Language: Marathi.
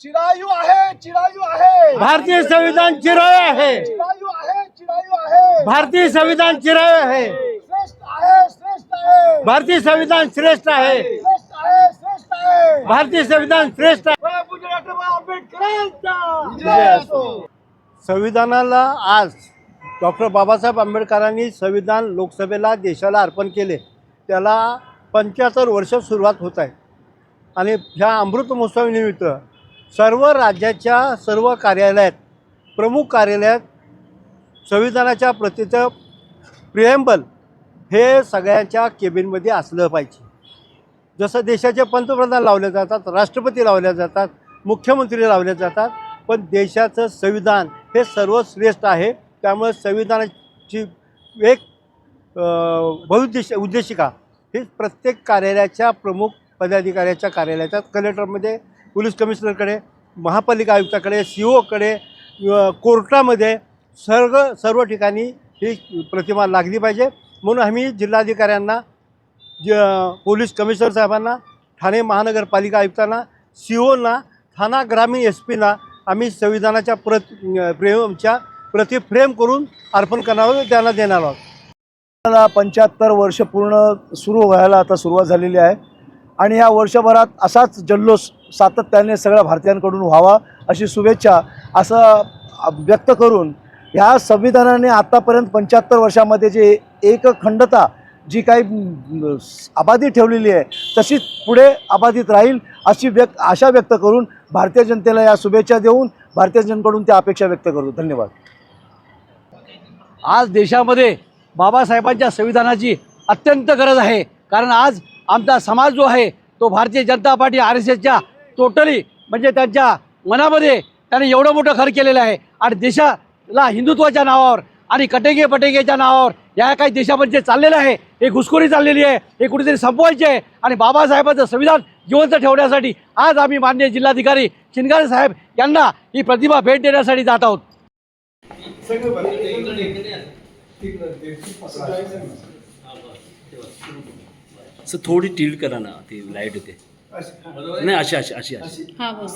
चिरायू आहे चिरायू आहे. भारतीय संविधान चिराय आहे. चिरायू आहे चिरायू आहे. भारतीय संविधान चिराय आहे. श्रेष्ठ आहे श्रेष्ठ आहे. भारतीय संविधान श्रेष्ठ आहे. श्रेष्ठ आहे श्रेष्ठ आहे. भारतीय संविधान श्रेष्ठ आहे. बाळापूज्य डॉक्टर बाबासाहेब आंबेडकरांचा. विजय असो. संविधानाला आज डॉक्टर बाबासाहेब आंबेडकरांनी संविधान लोकसभेला देशाला अर्पण केले. त्याला पंच्याहत्तर वर्ष सुरुवात होत आहे. आणि ह्या अमृत महोत्सवानिमित्त सर्व राज्याच्या सर्व कार्यालयात प्रमुख कार्यालयात संविधानाच्या प्रतीचं प्रिएम्बल हे सगळ्यांच्या केबिनमध्ये असलं पाहिजे. जसं देशाचे पंतप्रधान लावले जातात राष्ट्रपती लावले जातात मुख्यमंत्री लावले जातात पण देशाचं संविधान हे सर्वश्रेष्ठ आहे. त्यामुळे संविधानाची एक अ, उद्देशिका ही प्रत्येक कार्यालयाच्या प्रमुख पदाधिकाऱ्याच्या कार्यालयाच्या कलेक्टरमध्ये पोलीस कमिशनरकडे महापालिका आयुक्ताकडे सी ओकडे कोर्टामध्ये सर्व सर्व ठिकाणी ही प्रतिमा लागली पाहिजे. म्हणून आम्ही जिल्हाधिकाऱ्यांना ज पोलीस कमिशनर साहेबांना ठाणे महानगरपालिका आयुक्तांना सी ओना ठाणा ग्रामीण एस पीना आम्ही संविधानाच्या प्रत प्रेमच्या प्रति फ्रेम करून अर्पण करणार त्यांना देणार आहोत. मला पंच्याहत्तर वर्ष पूर्ण सुरू व्हायला आता सुरुवात झालेली आहे. आणि या वर्षभरात असाच जल्लोष सातत्याने सगळ्या भारतीयांकडून व्हावा अशी शुभेच्छा असं व्यक्त करून ह्या संविधानाने आत्तापर्यंत पंच्याहत्तर वर्षामध्ये जे एक खंडता जी काही म, आबादी ठेवलेली आहे तशीच पुढे अबाधित राहील अशी व्यक्त आशा व्यक्त करून भारतीय जनतेला या शुभेच्छा देऊन भारतीय जनतेकडून त्या अपेक्षा व्यक्त करतो. धन्यवाद. आज देशामध्ये बाबासाहेबांच्या संविधानाची अत्यंत गरज आहे. कारण आज आमचा समाज जो आहे तो Bharatiya Janata party R S एसच्या टोटली म्हणजे त्यांच्या मनामध्ये त्याने एवढं मोठं खर केलेलं आहे. आणि देशाला हिंदुत्वाच्या नावावर आणि कटेगे पटेगेच्या नावावर या काही देशामध्ये जे चाललेलं आहे हे घुसखोरी चाललेली आहे हे कुठेतरी संपवायचे आहे. आणि बाबासाहेबांचं संविधान जिवंत ठेवण्यासाठी आज आम्ही मान्य जिल्हाधिकारी शिंगारे साहेब यांना ही प्रतिभा भेट देण्यासाठी जात आहोत. थोडी टिल्ट करा ना ती लाइट होते नाही अशी अशी अशी अशी. हा बस